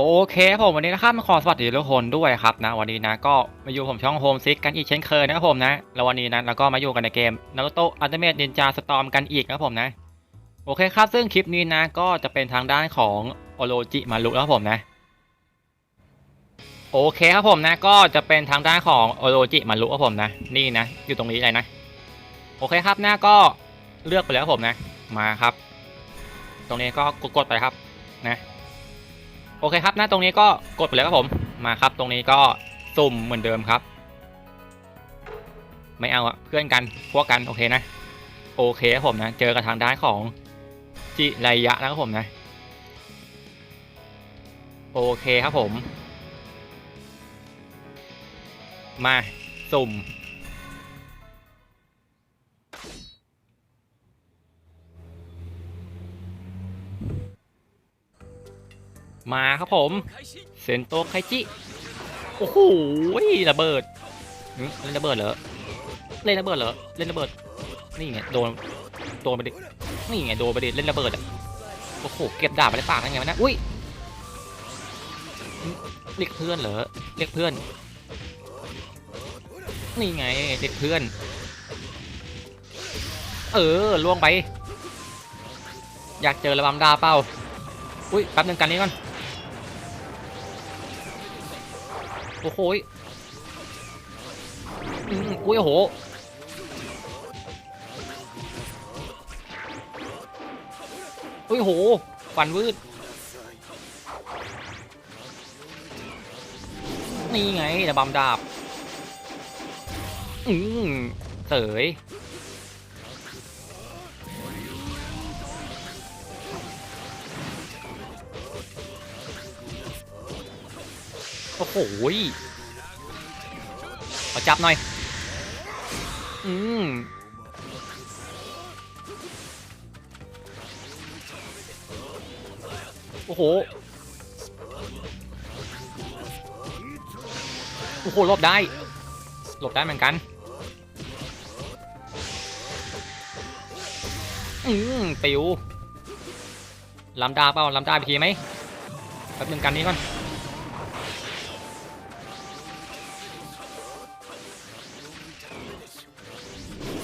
โอเคผมวันนี้นะครับมาขอสวัสดีทุกคนด้วยครับนะวันนี้นะก็มาอยู่ผมช่องโฮมซิกกันอีกเช่นเคยนะครับผมนะแล้ววันนี้นะเราก็มาอยู่กันในเกมนารูโตะอัลติเมทนินจาสตอมกันอีกนะครับผมนะโอเคครับซึ่งคลิปนี้นะก็จะเป็นทางด้านของโอโรจิมารุนะครับผมนะโอเคครับผมนะก็จะเป็นทางด้านของโอโรจิมารุครับผมนะนี่นะอยู่ตรงนี้เลยนะโอเคครับนะก็เลือกไปแล้วผมนะมาครับ ตรงนี้ก็กดๆไปครับนะ โอเคครับหน้าตรงนี้ก็กดไปเลยครับผมมาครับ ตรงนี้ก็สุ่มเหมือนเดิมครับ ไม่เอาอะเพื่อนกันพวกกันโอเคนะโอเคครับผมนะเจอกับทางด้านของจิไรยะนะครับผมนะ โอเคครับผม มาสุ่ม มาครับผม เซนโตไคจิ โอ้โหระเบิดเล่นระเบิดเหรอ เล่นระเบิดเหรอ เล่นระเบิด นี่ไงโดน โดนไปดิ นี่ไงโดนไปดิเล่นระเบิดอะ โอ้โห เก็บดาบไปในปากได้ไงวะเนะ อุ้ย เรียกเพื่อนเหรอ เรียกเพื่อน นี่ไงเรียกเพื่อน เออล่วงไป อยากเจอระบำดาเปล่าอุ้ยแป๊บนึงกันนี้ก่อน โอ้โหอืมอุ้ยโหอุ้ยโหฟันวืด นี่ไงแต่บำดาบ อืมเสย โอ้โหขอจับหน่อย อืมโอ้โห โอ้โหหลบได้ หลบได้เหมือนกัน อืมปิวลำดาเปล่าลำดาไปทีไหมแป๊บนึงกันนี้ก่อน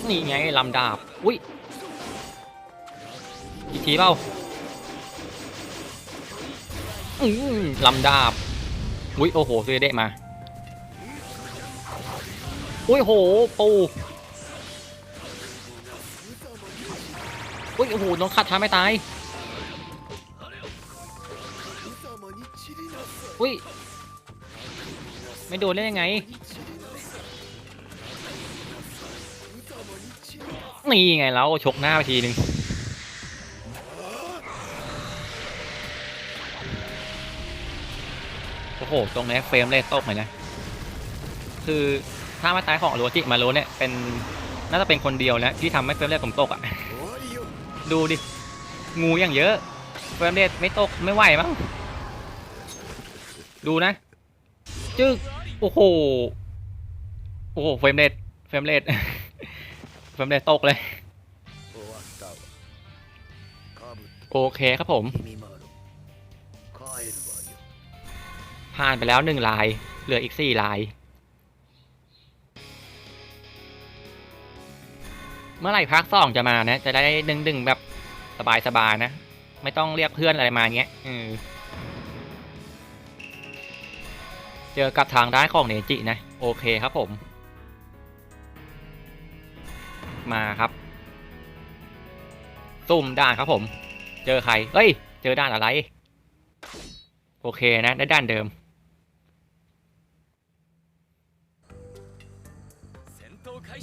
นี่ไงลำดาบ อุ้ย อีกทีเปล่าอืมลำดาบ อุ้ยโอ้โหซื้อเดะมา อุ้ยโหปูอุ้ยโอ้โหโดนขัดท้าไม่ตาย อุ้ย ไม่โดนได้ยังไง นี่ไงแล้วชกหน้าไปทีนึงโอ้โห ตรงนี้เฟรมเลทตกเลยนะ คือถ้ามาตายของโรจิมาโรเนี่ยเป็นน่าจะเป็นคนเดียวนะที่ทำให้เฟรมเรทผมตกอะ่ะ ดูดิ งูอย่างเยอะ เฟรมเรทไม่ตกไม่ไหวมั้ง ดูนะ จึ๊ก โอ้โห โอ้โห เฟรมเรทเฟรมเรท แป๊บเดีตกเลย โอเคครับผม ผ่านไปแล้วหนึ่งลาย เหลืออีกสี่ลาย เมื่อไหร่พักสองจะมานะ จะได้ดึงดึงแบบสบายๆนะ ไม่ต้องเรียกเพื่อนอะไรมาเงี้ยเจอกับทางด้านของเนจินะ โอเคครับผม มาครับซุ่มด่านครับผม เจอใครเอ้ย เจอด่านอะไร โอเคนะ ได้ด้านเดิม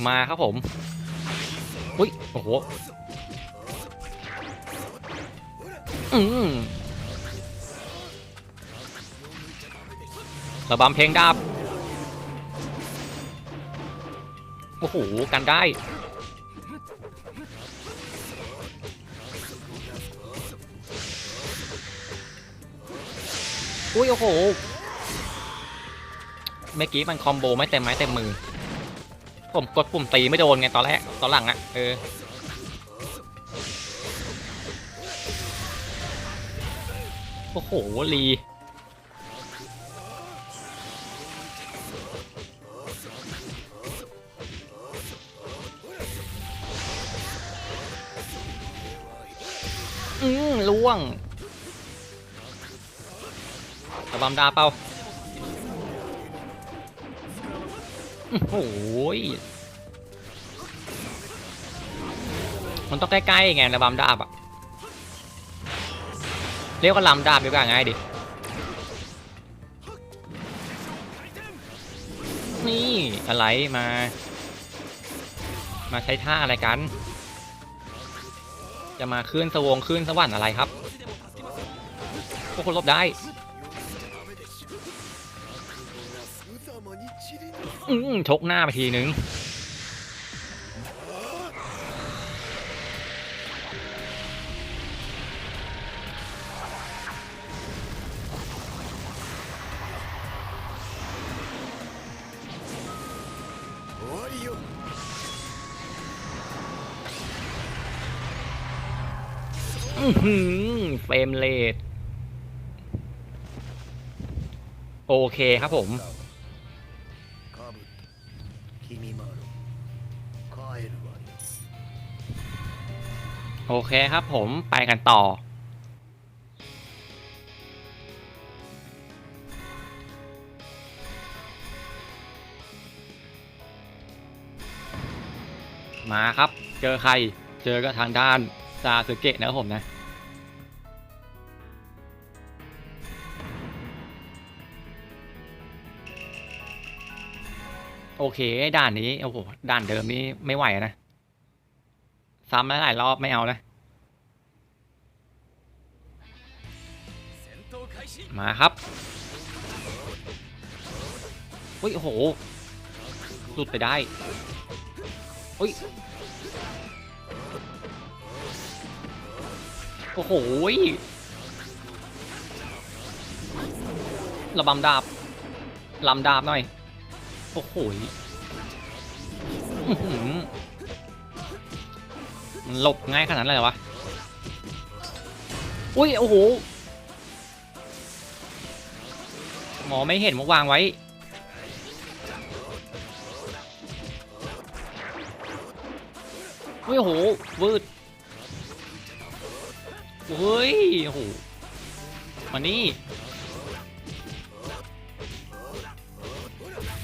มาครับผม อุ้ย โอ้โห อืมระบำเพลงดาบ โอ้โห กันได้ อุ้ยโอ้โห เมื่อกี้มันคอมโบไม่เต็มไม้เต็มมือ ผมกดปุ่มตีไม่โดนไงตอนแรกตอนหลังอะเออ โอ้โหวลีอืมล่วง ระบำดาเปล่าโอ้ยมันต้องใกล้ๆไงระบำดาบอะเรียกว่าลำดาบดีกว่าง่ายดิ นี่อะไรมา มาใช้ท่าอะไรกัน จะมาขึ้นสวงขึ้นสวรรค์อะไรครับพวกคนลบได้ ชกหน้าไปทีนึงเฟรมเลทโอเคครับผม โอเคครับผมไปกันต่อ มาครับ เจอใคร เจอก็ทางด้านซาสึเกะนะครับผมนะโอเค ด่านนี้ โอ้โห ด่านเดิมนี่ไม่ไหวนะ ซ้ำหลายรอบไม่เอานะมาครับอุ้ยโหหลุดไปได้อุ้ยโอ้โหระบำดาบลำดาบหน่อย โอ้โห มันหลบง่ายขนาดนั้นเลยเหรอวะ อุ้ยโอ้โห หมอไม่เห็นมาวางไว้ อุ้ยโอ้โหวืดเฮ้ยโอ้โหมานี่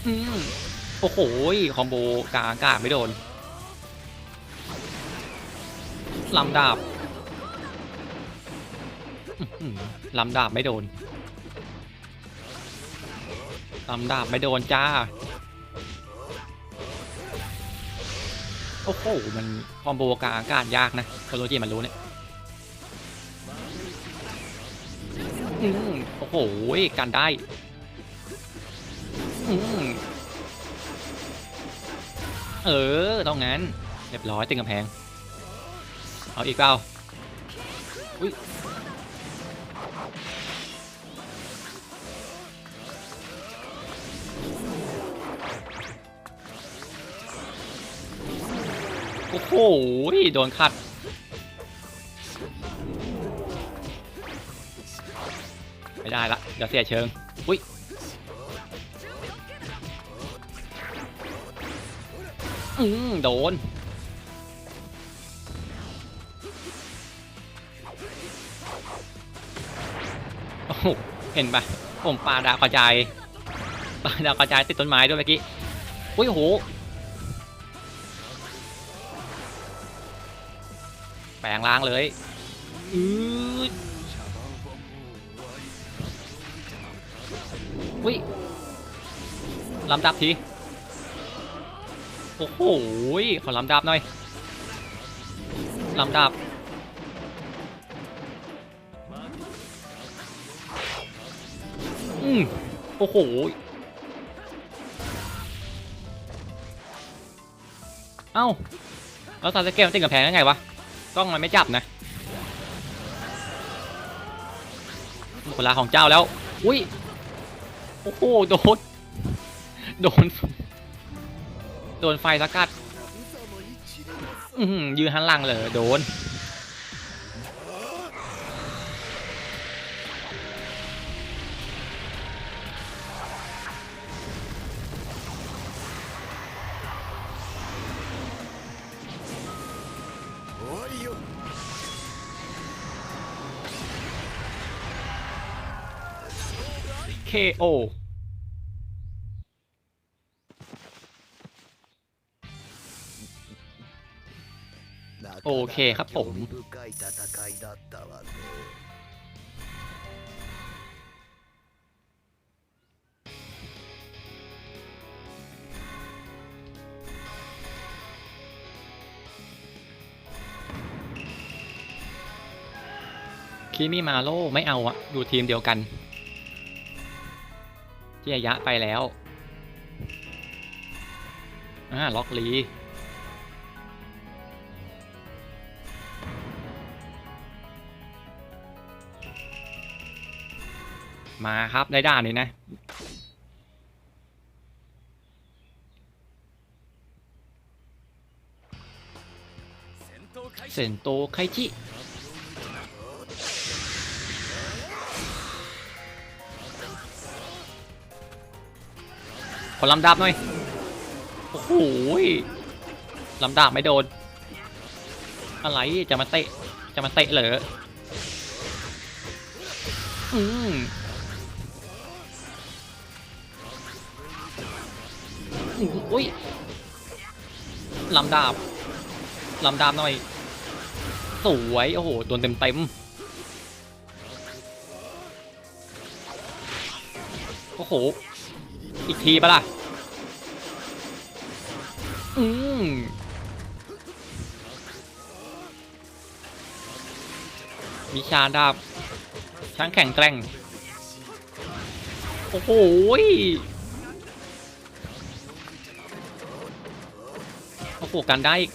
อืมโอ้โหคอมโบกาอากาศไม่โดน ลำดาบอื้อหือลำดาบไม่โดนลำดาบไม่โดนจ้า โอ้โห มันคอมโบกาอากาศยากนะโคโรจิมันรู้เนี่ยโอ้โหกันได้อเออ ต้องงั้น เรียบร้อยติงกำแพง เอาอีกเปล่าอุ้ยโอ้โหโดนขัดไม่ได้ละเดี๋ยวเสียเชิงอุ้ยอืมโดน เห็นปะผมปาดากระจายปาดากระจายติดต้นไม้ด้วยเมื่อกี้อุ้ยโหแปลงล้างเลยอืออุ้ยลำดับทีโอ้โหขอลำดับหน่อยลำดับ อืมโอ้โหเอ้าแล้วซาสเกะมันติดกับแพงได้ไงวะกล้องมันไม่จับนะหมดเวลาของเจ้าแล้ว อุ้ยโอ้โหโดนโดนโดนไฟสกัดอืมยืนหันหลังเลยโดน KO โอเคครับผมคีมีมาโลไม่เอาอะอยู่ทีมเดียวกัน เจียยะไปแล้วอ่าล็อกลีมาครับในด่านนี้นะเซนโตไคจิ ขอลำดาบหน่อย โอ้โหลำดาบไม่โดน อะไรจะมาเตะ จะมาเตะเหรอ อืมอุ้ยลำดาบลำดาบหน่อย สวย โอ้โห โดนเต็มเต็มโอ้โห อีกทีปะล่ะ อืมวิชาดาบช่างแข็งแกร่ง โอ้โหโอ้โหกันได้อีก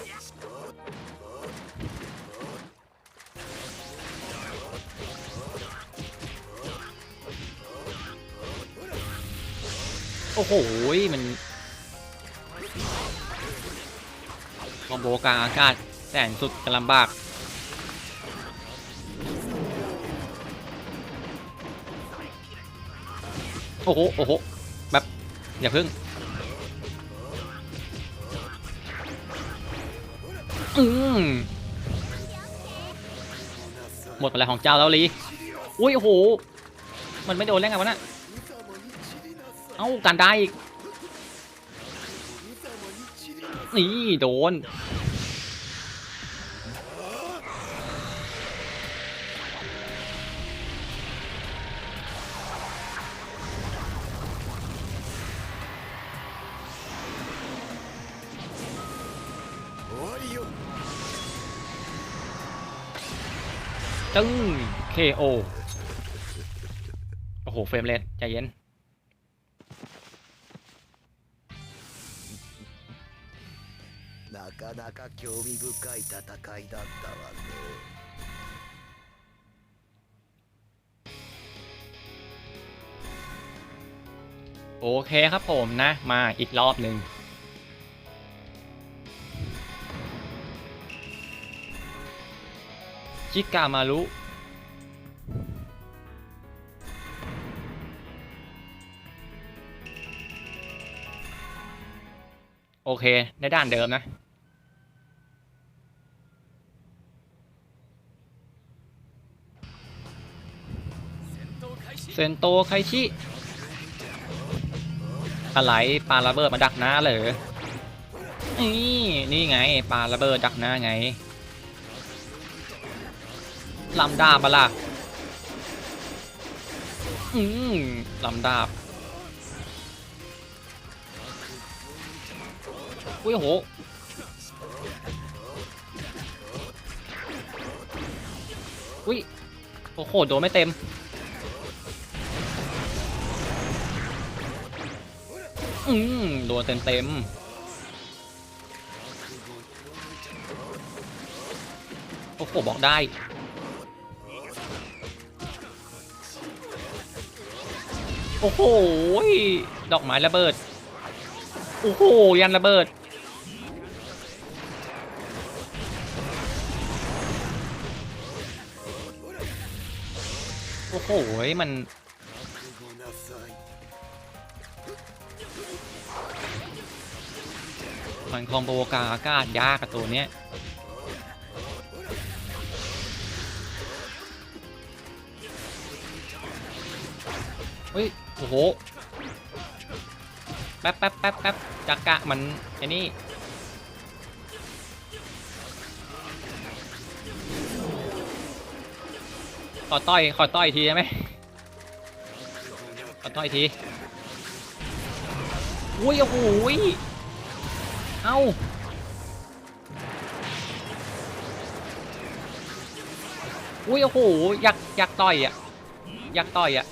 อ้โห มันคอมโบกลางอากาศแสนสุดจะลำบาก โอ้โห โอ้โห แบบ อย่าพึ่งอืมหมดไปแล้วของเจ้าแล้วลีอุ้ยโอ้โห มันไม่โดนแล้วไงวะน่ะ เอ้าการได้อีกนี่โดนตึ้ง KO โอ้โห เฟรมเลทใจเย็น かなか興味深い戦いだったわね โอเคครับผมนะ มาอีกรอบหนึ่งจิกามารุโอเค ในด้านเดิมนะ นโตไคชิอะไรปาระเบิดมาดักหน้าเหรอนี่นี่ไงปาระเบิดดักหน้าไงลำดาบปะล่ะอืมลำดาบอุ้ยโหอุ้ยโอ้โหโดนไม่เต็ม อืมโดนเต็มเต็มๆโอ้โหบอกได้ โอ้โห ดอกไม้ระเบิด โอ้โห ยันระเบิดโอ้โห มัน มันคอมโบกลางอากาศยากกับตัวเนี้ยเฮ้ย โอ้โห แป๊บแป๊บแป๊บแป๊บจักกะมันไอ้นี่ขอต่อยขอต่อยทีได้ไหมขอต่อยที อุ้ย โอ้โหย เอ้าอุ้ยโอ้โหอยากอยากต่อยอะอยากต่อยอะ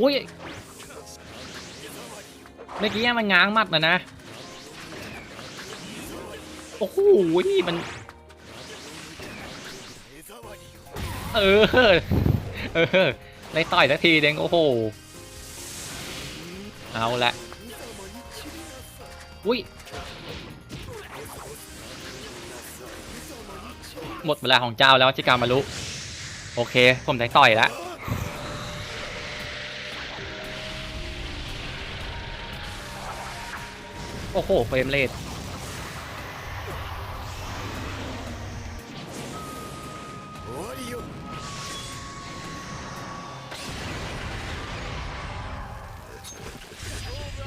อุ้ยเมื่อกี้มันง้างมัดนะนะโอ้โหมัน เออเออได้ต่อยสักทีเด้งโอ้โหเอาละ อุ้ย หมดเวลาของเจ้าแล้วจิการมารุโอเค ผมได้ต่อยแล้วโอ้โหเฟรมเลท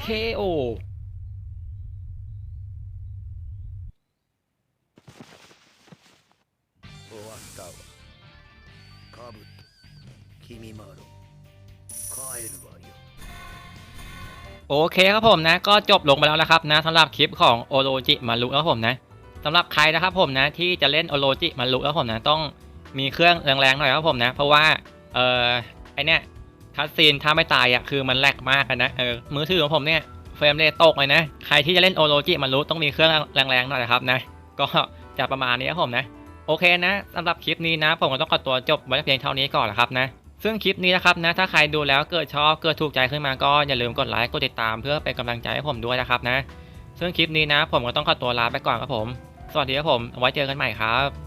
เคโอ โอเคครับผมนะ ก็จบลงไปแล้วนะครับนะสำหรับคลิปของโอโรจิมารุครับผมนะสำหรับใครนะครับผมนะที่จะเล่นโอโรจิมารุครับผมนะต้องมีเครื่องแรงๆหน่อยครับผมนะ เพราะว่าเออไอเนี้ยคัสซีนถ้าไม่ตายอะคือมันแลกมากนะเออมือถือของผมเนี่ยเฟรมเรทตกเลยนะ ใครที่จะเล่นโอโรจิมารุต้องมีเครื่องแรงๆหน่อยนะครับนะ ก็จะประมาณนี้ครับผมนะ โอเคนะสำหรับคลิปนี้นะ ผมก็ต้องขอตัวจบไว้เพียงเท่านี้ก่อนนะครับนะ ซึ่งคลิปนี้นะครับนะถ้าใครดูแล้วเกิดชอบเกิดถูกใจขึ้นมาก็อย่าลืมกดไลค์กดติดตามเพื่อเป็นกำลังใจให้ผมด้วยนะครับนะ ซึ่งคลิปนี้นะ ผมก็ต้องขอตัวลาไปก่อนครับผม สวัสดีครับผมไว้เจอกันใหม่ครับ